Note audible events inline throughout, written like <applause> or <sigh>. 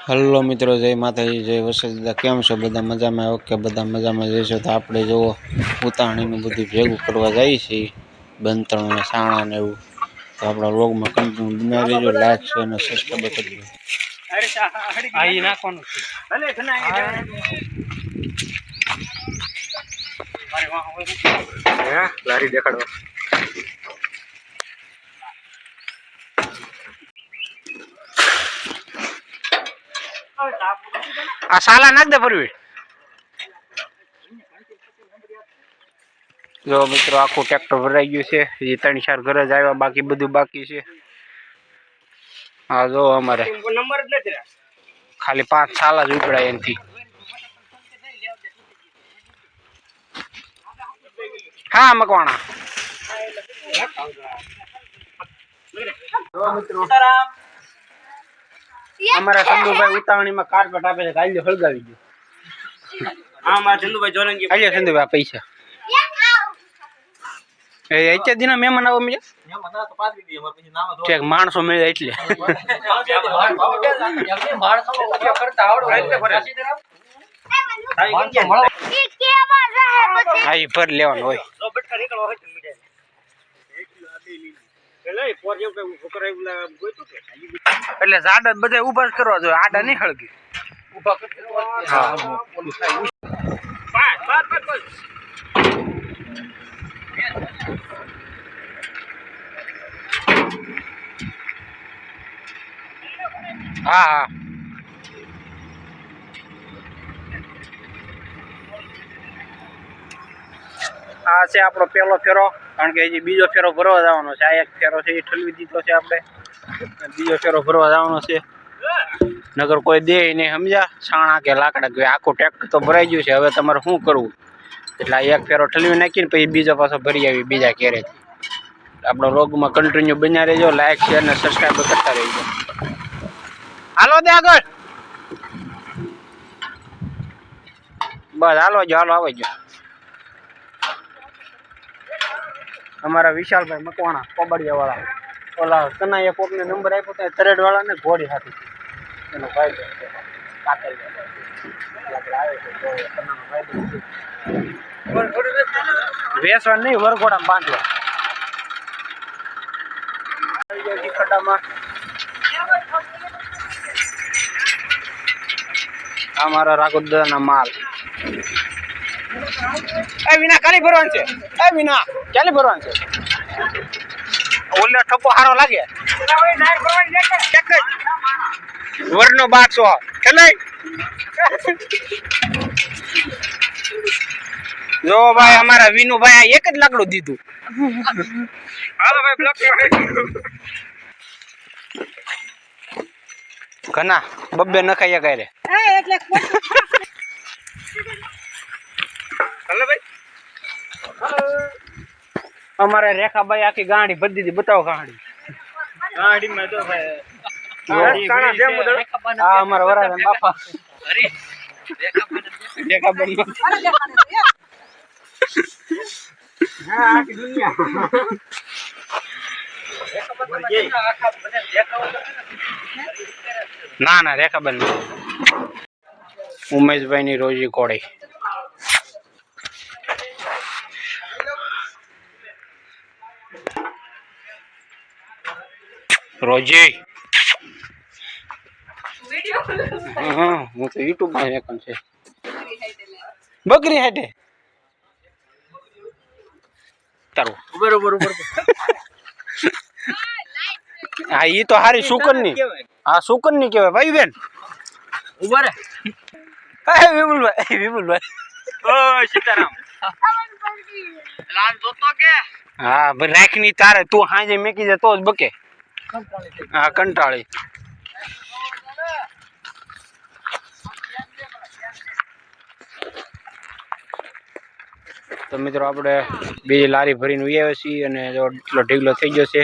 Hello મિત્રો જય માતાજી જય વસંતદા કેમ છો? બધા મજામાં? ઓકે બધા મજામાં જઈશો તો આપણે જુઓ ઉતાણીનું બધું ભેગું કરવા જઈએ છીએ બંતણ ને સાણા ને એવું. તો આપણા રોગમાં કંપની બન્યા લેજો લાઈક છે અને સબસ્ક્રાઈબ કરજો અહીં નાખવાનું લારી દેખાડો આ સાલા નાખ દે ફરવી. જો મિત્રો આખું ટ્રેક્ટર ભરાઈ ગયું છે. એ ત્રણ ચાર ઘરે જ આવ્યા બાકી બધું બાકી છે. હા જો અમારે. નંબર જ નથી ખાલી પાંચ સાલા જ ઉપડાય એનાથી. હા મકવાણા. અમારા સંધુભાઈ ઉતાવળીમાં કાર્પેટ આપે છે કાલે હળગાવી દે. હા મારા ચંદુભાઈ જોરંગી આજે સંધુભાઈ આ પૈસા. એ અત્યાર દિના મહેમાન આવો મેં માણસો મળે એટલે. હા એ લેવાનું હોય. એટલે ઝાડ બધા ઊભા જ કરવા જોઈએ આડા નહીં હળગી. હા હા. છે આપણો પહેલો ફેરો, કારણ કે હજી બીજો ફેરો ભરવા જવાનો છે. આ એક ફેરો છે, એ ઠલવી દીધો છે આપણે. બીજો ફેરો ભરવા જવાનો છે. નગર કોઈ દે નહીં, સમજ્યા? છાણા કે લાકડા કે આખું ટેક્ટર તો ભરાઈ ગયું છે. હવે તમારે શું કરવું? એટલે આ એક ફેરો ઠલવી નાખીને પછી બીજો પાછો ભરી આવી બીજા ઘેરેથી. આપણો રોગમાં કન્ટિન્યુ બન્યા રહેજો. લાઈક શેર ને સબસ્ક્રાઈબ કરતા રહેજો. હાલો દે આગળ. બસ, હાલો જો, હાલો, આવી જો. અમારા વિશાલભાઈ મકવાણા કોબડિયા વાળા ઓલા કનાઈએ કોકને નંબર આપ્યો તો તરેડ વાળા ને ઘોડી હાથી એનો ભાઈ છે. કાતલ વાળો. એટલે આપણે આવે છે તો એ કનાનો ફાયદો છે. વેસવા નહીં વરઘોડા બાંધવા અમારા ખડામાં આ મારા રાઘોદના માલ એ વિના કાલી ભરવાનું છે? એ વિના ક્યારે ભરવાનું છે? ઓલે ઠપો હારો લાગે. એક જ. વરનો બારસો. ખેલાય જો ભાઈ, અમારા વિનુભાઈ એક જ લાકડું દીધું. ઘના બબ્બે નખાઈ કાંઈ રે અમારે રેખાભાઈ આખી ગાંડી ભરી દીધી બતાવો ગાંડી. માં તો ભાઈ આ અમારા વરાના બાપા. રેખાભાઈ ના ના રેખાબેન ઉમેશભાઈ ની રોજી કોળી. રોજી. હા હું તો યુટ્યુબમાં એકાઉન્ટ છે. બકરી હાટે તારું. બરોબર હા ઈ તો હારી સુકનની હા સુકનની કહેવાય. ભાઈ બેન. ઊભા રે. હે વિપુલભાઈ વિપુલભાઈ ઓ સીતારામ. લાલ જોતો કે? હા રાખની તારે. તું હાજે મેકી દે તો જ બકે. હા, કંટાળી. તો મિત્રો આપણે બીજી લારી ભરીને ઉઈ છીએ અને જો એટલો ઢીગલો થઈ ગયો છે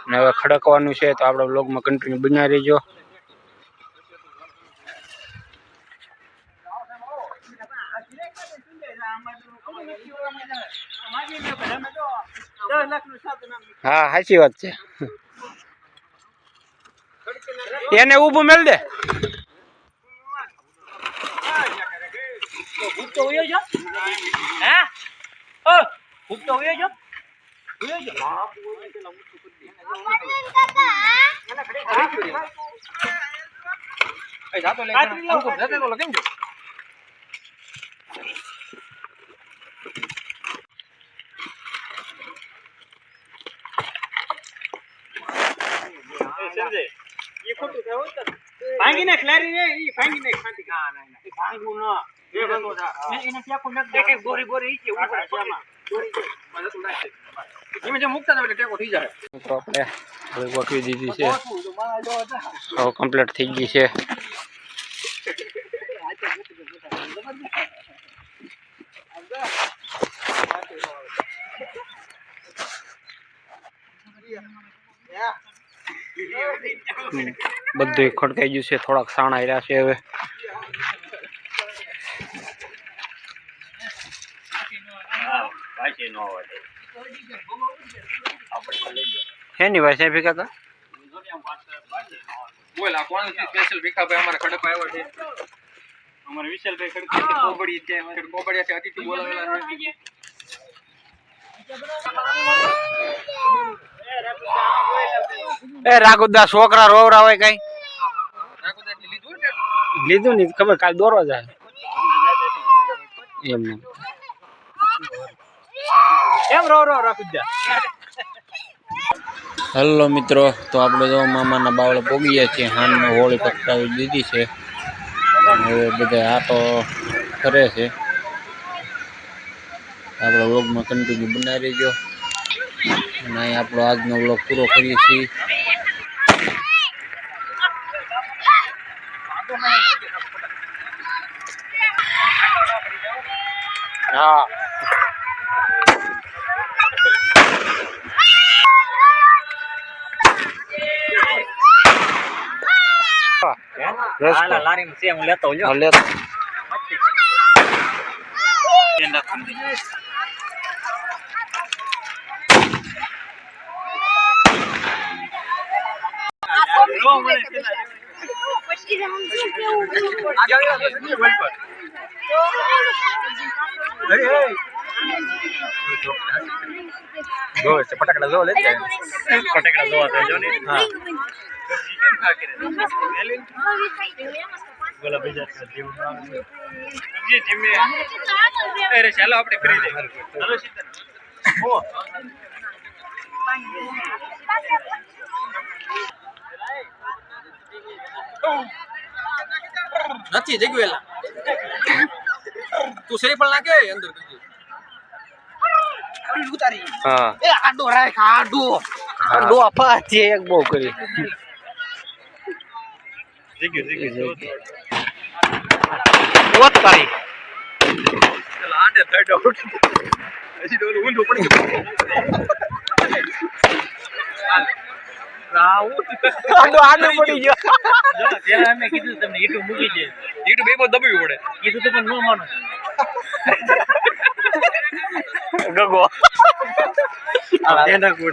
અને હવે ખડકવાનું છે તો આપણે બ્લોગમાં કન્ટિન્યુ બનાવી રહેજો. હા, સાચી વાત છે. એને ઊભું મેળ દે Sensei. તો ઉયો જો હે ઓ ફૂટ તો ઉયો જો ઉયો જો એ જાતો લે અંકુર જતે તો કેમ જો ભાંગી નાખ લારી રે ઈ ભાંગી નાખ ખાતી ના ના ના ઈ ભાંગવું ન એ ભાંગો થા એને ટેકો નાખ દે ગોરી ગોરી ઈ કે ઉપર આમાં ગોરી ગોરી મને તો નાખ ધીમે ધીમે મુકતા જાવ એટલે ટેકો થઈ જાય મિત્રો આપણે હવે ગોઠવી દીધી છે હવે કમ્પ્લીટ થઈ ગઈ છે હમ, બધું ખડકાઈ ગયું છે થોડાક સાણા રહ્યા છે હવે. હેની ભાઈ સાહેબ ભેગા હતા બોલ આ કોણ છે સ્પેશિયલ ભીખાભાઈ અમારા ખડક આવ્યો છે? અમારે વિશાલભાઈ ખડક છે કોબડી છે અમારે કોબડિયા છે અતિથિ બોલાવેલા છે. એ રાઘુદા છોકરા રોવરા હોય કઈ. લીધું ને નહીં ખબર કાલ દોરવા જાય. એમ એમ. રો રો રાખુદા હેલો મિત્રો તો આપણે જો મામાના બાવળે પોગી ગયા છીએ હાનમાં હોળી પકડાવી દીધી છે. હવે બધા આટો ફરે છે. આપણે વ્લોગમાં કન્ટિન્યુ બનાવી દેજો. અને અહીં આપણો આજનો વ્લોગ પૂરો કરીએ છીએ. હા રસ હાલા લારીમાં છે હું લેતો જો ફટાકડા જોવા લે ફટાકડા જોવા તો જો ને. હા. બોલા બીજા અરે ચાલો આપણે ફરી ચાલો ઓ. નથી જગવેલા તું સહી પણ નાખે અંદર હા. એ આડો રાખ આડો. આડો આપા છે એક બહુ કરી. જીગ્યો જીગ્યો ઓત તારી. ચાલ આડે થર્ડ આઉટ હજી તો ઓલું પડી ગયું. આડો આડો પડી ગયો. ત્યાં અમે કીધું તમને ઈટું મૂકી દે. ઈટું બે બહુ દબાવી પડે કીધું તો પણ ન માનો. <laughs> గో అదేనా కూడా.